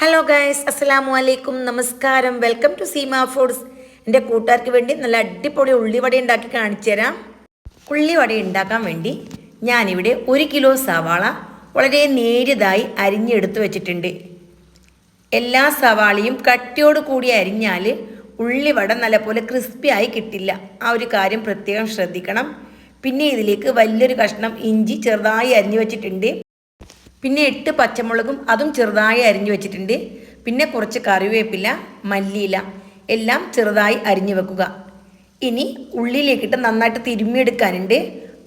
Hello guys അസ്സലാമു അലൈക്കും നമസ്കാരം വെൽക്കം ടു സീമ ഫുഡ്സ് എന്റെ കൂട്ടുകാർക്ക് വേണ്ടി നല്ല അടിപൊളി ഉള്ളിവട ഉണ്ടാക്കി കാണിച്ചു തരാം. ഉള്ളിവട ഉണ്ടാക്കാൻ വേണ്ടി ഞാനിവിടെ ഒരു കിലോ സവാള വളരെ നേരിയതായി അരിഞ്ഞെടുത്ത് വെച്ചിട്ടുണ്ട്. എല്ലാ സവാളയും കട്ടിയോട് കൂടി അരിഞ്ഞാൽ ഉള്ളിവട നല്ലപോലെ ക്രിസ്പിയായി കിട്ടില്ല. ആ ഒരു കാര്യം പ്രത്യേകം ശ്രദ്ധിക്കണം. പിന്നെ ഇതിലേക്ക് വലിയൊരു കഷ്ണം ഇഞ്ചി ചെറുതായി അരിഞ്ഞു വെച്ചിട്ടുണ്ട്. പിന്നെ എട്ട് പച്ചമുളകും അതും ചെറുതായി അരിഞ്ഞു വെച്ചിട്ടുണ്ട്. പിന്നെ കുറച്ച് കറിവേപ്പില മല്ലിയില എല്ലാം ചെറുതായി അരിഞ്ഞു വെക്കുക. ഇനി ഉള്ളിലേക്കിട്ട് നന്നായിട്ട് തിരുമ്മിയെടുക്കാനുണ്ട്.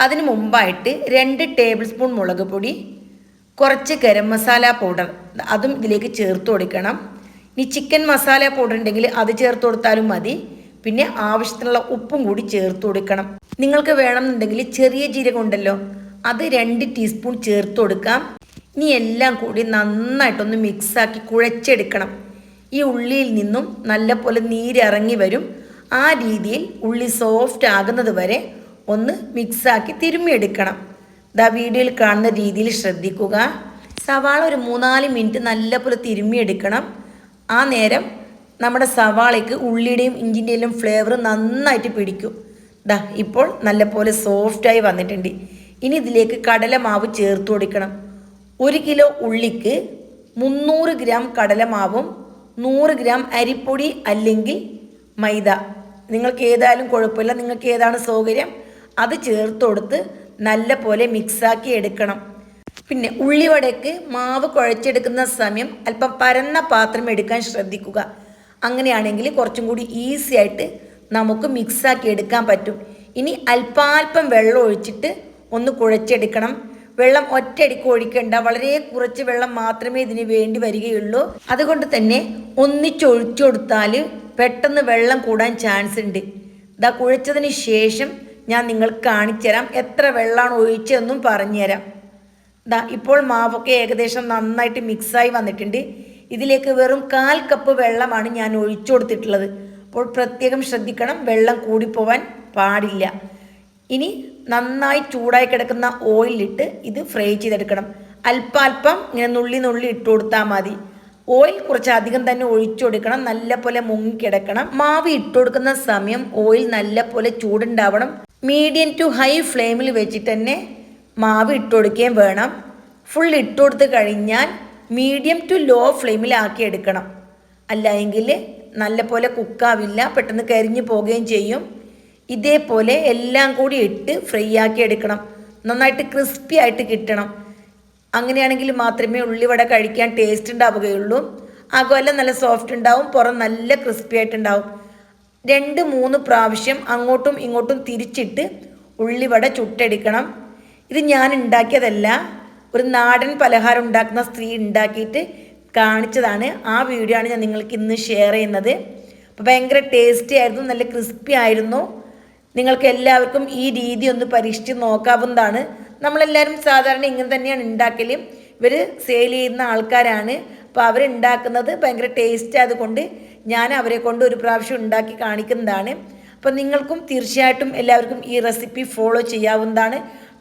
അതിന് മുമ്പായിട്ട് രണ്ട് ടേബിൾ സ്പൂൺ മുളക് പൊടി കുറച്ച് ഗരം മസാല പൗഡർ അതും ഇതിലേക്ക് ചേർത്ത് കൊടുക്കണം. ഇനി ചിക്കൻ മസാല പൗഡർ ഉണ്ടെങ്കിൽ അത് ചേർത്ത് കൊടുത്താലും മതി. പിന്നെ ആവശ്യത്തിനുള്ള ഉപ്പും കൂടി ചേർത്ത് കൊടുക്കണം. നിങ്ങൾക്ക് വേണമെന്നുണ്ടെങ്കിൽ ചെറിയ ജീരകം ഉണ്ടല്ലോ അത് രണ്ട് ടീസ്പൂൺ ചേർത്ത് കൊടുക്കാം. ഇനി എല്ലാം കൂടി നന്നായിട്ടൊന്ന് മിക്സാക്കി കുഴച്ചെടുക്കണം. ഈ ഉള്ളിയിൽ നിന്നും നല്ലപോലെ നീരിറങ്ങി വരും. ആ രീതിയിൽ ഉള്ളി സോഫ്റ്റ് ആകുന്നത് വരെ ഒന്ന് മിക്സാക്കി തിരുമ്മിയെടുക്കണം. ദാ വീഡിയോയിൽ കാണുന്ന രീതിയിൽ ശ്രദ്ധിക്കുക. സവാള ഒരു മൂന്നാൽ മിനിറ്റ് നല്ലപോലെ തിരുമ്മിയെടുക്കണം. ആ നേരം നമ്മുടെ സവാളയ്ക്ക് ഉള്ളിയുടെയും ഇഞ്ചിന്റെയും ഫ്ലേവർ നന്നായിട്ട് പിടിക്കും. ദാ ഇപ്പോൾ നല്ലപോലെ സോഫ്റ്റായി വന്നിട്ടുണ്ട്. ഇനി ഇതിലേക്ക് കടലമാവ് ചേർത്ത് കൊടുക്കണം. ഒരു കിലോ ഉള്ളിക്ക് മുന്നൂറ് ഗ്രാം കടലമാവും നൂറ് ഗ്രാം അരിപ്പൊടി അല്ലെങ്കിൽ മൈദ. നിങ്ങൾക്ക് ഏതായാലും കുഴപ്പമില്ല. നിങ്ങൾക്ക് ഏതാണ് സൗകര്യം? അത് ചേർത്ത് കൊടുത്ത് നല്ല പോലെ മിക്സാക്കി എടുക്കണം. പിന്നെ ഉള്ളിവടയ്ക്ക് മാവ് കുഴച്ചെടുക്കുന്ന സമയം അല്പം പരന്ന പാത്രം എടുക്കാൻ ശ്രദ്ധിക്കുക. അങ്ങനെയാണെങ്കിൽ കുറച്ചും കൂടി ഈസി ആയിട്ട് നമുക്ക് മിക്സാക്കി എടുക്കാൻ പറ്റും. ഇനി അല്പാൽപ്പം വെള്ളം ഒഴിച്ചിട്ട് ഒന്ന് കുഴച്ചെടുക്കണം. വെള്ളം ഒറ്റയടിക്ക് ഒഴിക്കേണ്ട. വളരെ കുറച്ച് വെള്ളം മാത്രമേ ഇതിന് വേണ്ടി വരികയുള്ളൂ. അതുകൊണ്ട് തന്നെ ഒന്നിച്ചൊഴിച്ചു കൊടുത്താൽ പെട്ടെന്ന് വെള്ളം കൂടാൻ ചാൻസ് ഉണ്ട് ഇതാ കുഴച്ചതിന് ശേഷം ഞാൻ നിങ്ങൾക്ക് കാണിച്ചുതരാം എത്ര വെള്ളമാണ് ഒഴിച്ചതെന്നും പറഞ്ഞുതരാം. ഇതാ ഇപ്പോൾ മാവൊക്കെ ഏകദേശം നന്നായിട്ട് മിക്സായി വന്നിട്ടുണ്ട്. ഇതിലേക്ക് വെറും കാൽ കപ്പ് വെള്ളമാണ് ഞാൻ ഒഴിച്ചു കൊടുത്തിട്ടുള്ളത് അപ്പോൾ പ്രത്യേകം ശ്രദ്ധിക്കണം വെള്ളം കൂടിപ്പോവാൻ പാടില്ല. ഇനി നന്നായി ചൂടായി കിടക്കുന്ന ഓയിലിട്ട് ഇത് ഫ്രൈ ചെയ്തെടുക്കണം. അല്പാൽപ്പം ഇങ്ങനെ നുള്ളി നുള്ളി ഇട്ട് കൊടുത്താൽ മതി. ഓയിൽ കുറച്ച് അധികം തന്നെ ഒഴിച്ചു കൊടുക്കണം. നല്ല പോലെ മുങ്ങിക്കിടക്കണം മാവ് ഇട്ട് കൊടുക്കുന്ന സമയം ഓയിൽ നല്ല പോലെ ചൂടുണ്ടാവണം മീഡിയം ടു ഹൈ ഫ്ലെയിമിൽ വെച്ചിട്ട് തന്നെ മാവ് ഇട്ട് കൊടുക്കുകയും വേണം. ഫുൾ ഇട്ട് കൊടുത്ത് കഴിഞ്ഞാൽ മീഡിയം ടു ലോ ഫ്ലെയിമിലാക്കി എടുക്കണം. അല്ല എങ്കിൽ നല്ല പോലെ കുക്കാവില്ല പെട്ടെന്ന് കരിഞ്ഞു പോവുകയും ചെയ്യും. ഇതേപോലെ എല്ലാം കൂടി ഇട്ട് ഫ്രൈ ആക്കി എടുക്കണം. നന്നായിട്ട് ക്രിസ്പി ആയിട്ട് കിട്ടണം. അങ്ങനെയാണെങ്കിൽ മാത്രമേ ഉള്ളിവട കഴിക്കാൻ ടേസ്റ്റ് ഉണ്ടാവുകയുള്ളൂ. അകമെല്ലാം നല്ല സോഫ്റ്റ് ഉണ്ടാവും പുറം നല്ല ക്രിസ്പി ആയിട്ടുണ്ടാവും. രണ്ട് മൂന്ന് പ്രാവശ്യം അങ്ങോട്ടും ഇങ്ങോട്ടും തിരിച്ചിട്ട് ഉള്ളിവട ചുട്ടെടുക്കണം. ഇത് ഞാൻ ഉണ്ടാക്കിയതല്ല ഒരു നാടൻ പലഹാരം ഉണ്ടാക്കുന്ന സ്ത്രീ ഉണ്ടാക്കിയിട്ട് കാണിച്ചതാണ്. ആ വീഡിയോ ആണ് ഞാൻ നിങ്ങൾക്ക് ഇന്ന് ഷെയർ ചെയ്യുന്നത്. അപ്പോൾ ഭയങ്കര ടേസ്റ്റി ആയിരുന്നു നല്ല ക്രിസ്പി ആയിരുന്നു. നിങ്ങൾക്ക് എല്ലാവർക്കും ഈ രീതി ഒന്ന് പരീക്ഷിച്ച് നോക്കാവുന്നതാണ്. നമ്മളെല്ലാവരും സാധാരണ ഇങ്ങനെ തന്നെയാണ് ഉണ്ടാക്കൽ ഇവർ സെയിൽ ചെയ്യുന്ന ആൾക്കാരാണ്. അപ്പോൾ അവരുണ്ടാക്കുന്നത് ഭയങ്കര ടേസ്റ്റ് ആയതുകൊണ്ട് ഞാൻ അവരെ കൊണ്ട് ഒരു പ്രാവശ്യം ഉണ്ടാക്കി കാണിക്കുന്നതാണ്. അപ്പോൾ നിങ്ങൾക്കും തീർച്ചയായിട്ടും എല്ലാവർക്കും ഈ റെസിപ്പി ഫോളോ ചെയ്യാവുന്നതാണ്.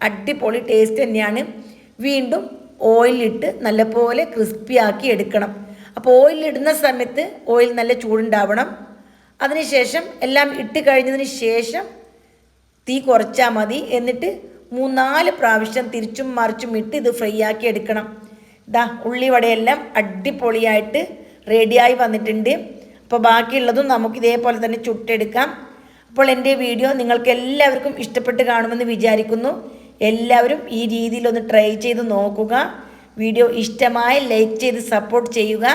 അടിപൊളി ടേസ്റ്റ് തന്നെയാണ്. വീണ്ടും ഓയിലിട്ട് നല്ലപോലെ ക്രിസ്പി ആക്കി എടുക്കണം. അപ്പോൾ ഓയിലിടുന്ന സമയത്ത് ഓയിൽ നല്ല ചൂടുണ്ടാവണം. അതിനുശേഷം എല്ലാം ഇട്ട് കഴിഞ്ഞതിന് ശേഷം തീ കുറച്ചാൽ മതി എന്നിട്ട് മൂന്നാൽ പ്രാവശ്യം തിരിച്ചും മറിച്ചും ഇട്ട് ഇത് ഫ്രൈ ആക്കി എടുക്കണം. ഇതാ ഉള്ളിവടയെല്ലാം അടിപൊളിയായിട്ട് റെഡിയായി വന്നിട്ടുണ്ട്. അപ്പോൾ ബാക്കിയുള്ളതും നമുക്ക് ഇതേപോലെ തന്നെ ചുട്ടെടുക്കാം. അപ്പോൾ എന്റെ വീഡിയോ നിങ്ങൾക്ക് എല്ലാവർക്കും ഇഷ്ടപ്പെട്ട് കാണുമെന്ന് വിചാരിക്കുന്നു. എല്ലാവരും ഈ രീതിയിലൊന്ന് ട്രൈ ചെയ്ത് നോക്കുക. വീഡിയോ ഇഷ്ടമായി ലൈക്ക് ചെയ്ത് സപ്പോർട്ട് ചെയ്യുക.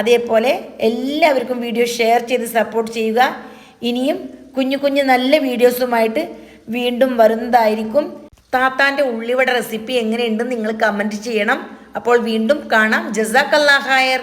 അതേപോലെ എല്ലാവർക്കും വീഡിയോ ഷെയർ ചെയ്ത് സപ്പോർട്ട് ചെയ്യുക. ഇനിയും കുഞ്ഞു കുഞ്ഞു നല്ല വീഡിയോസുമായിട്ട് വീണ്ടും വരുന്നതായിരിക്കും. താത്താന്റെ ഉള്ളിവട റെസിപ്പി എങ്ങനെയുണ്ടെന്ന് നിങ്ങൾ കമന്റ് ചെയ്യണം. അപ്പോൾ വീണ്ടും കാണാം. ഹായർ